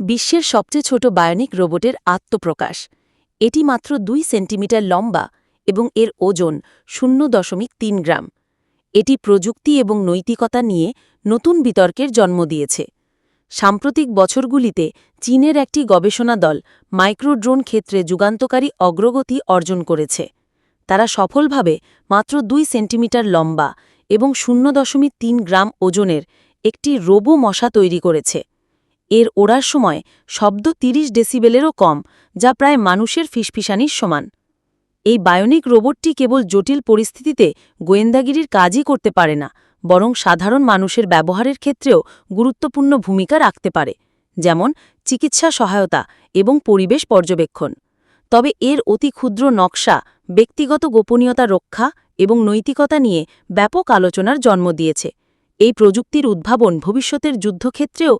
বিশ্বের সবচেয়ে ছোট বায়োনিক রোবটের আত্মপ্রকাশ। এটি মাত্র দুই সেন্টিমিটার লম্বা এবং এর ওজন শূন্য দশমিক তিন গ্রাম। এটি প্রযুক্তি এবং নৈতিকতা নিয়ে নতুন বিতর্কের জন্ম দিয়েছে। সাম্প্রতিক বছরগুলিতে চীনের একটি গবেষণা দল মাইক্রোড্রোন ক্ষেত্রে যুগান্তকারী অগ্রগতি অর্জন করেছে। তারা সফলভাবে মাত্র দুই সেন্টিমিটার লম্বা এবং শূন্য দশমিক তিন গ্রাম ওজনের একটি রোবো মশা তৈরি করেছে। এর ওড়ার সময় শব্দ ৩০ ডেসিবেলেরও কম, যা প্রায় মানুষের ফিসফিসানির সমান। এই বায়োনিক রোবটটি কেবল জটিল পরিস্থিতিতে গোয়েন্দাগিরির কাজই করতে পারে না, বরং সাধারণ মানুষের ব্যবহারের ক্ষেত্রেও গুরুত্বপূর্ণ ভূমিকা রাখতে পারে, যেমন চিকিৎসা সহায়তা এবং পরিবেশ পর্যবেক্ষণ। তবে এর অতি ক্ষুদ্র নকশা, ব্যক্তিগত গোপনীয়তা রক্ষা এবং নৈতিকতা নিয়ে ব্যাপক আলোচনার জন্ম দিয়েছে। এই প্রযুক্তির উদ্ভাবন ভবিষ্যতের যুদ্ধক্ষেত্রেও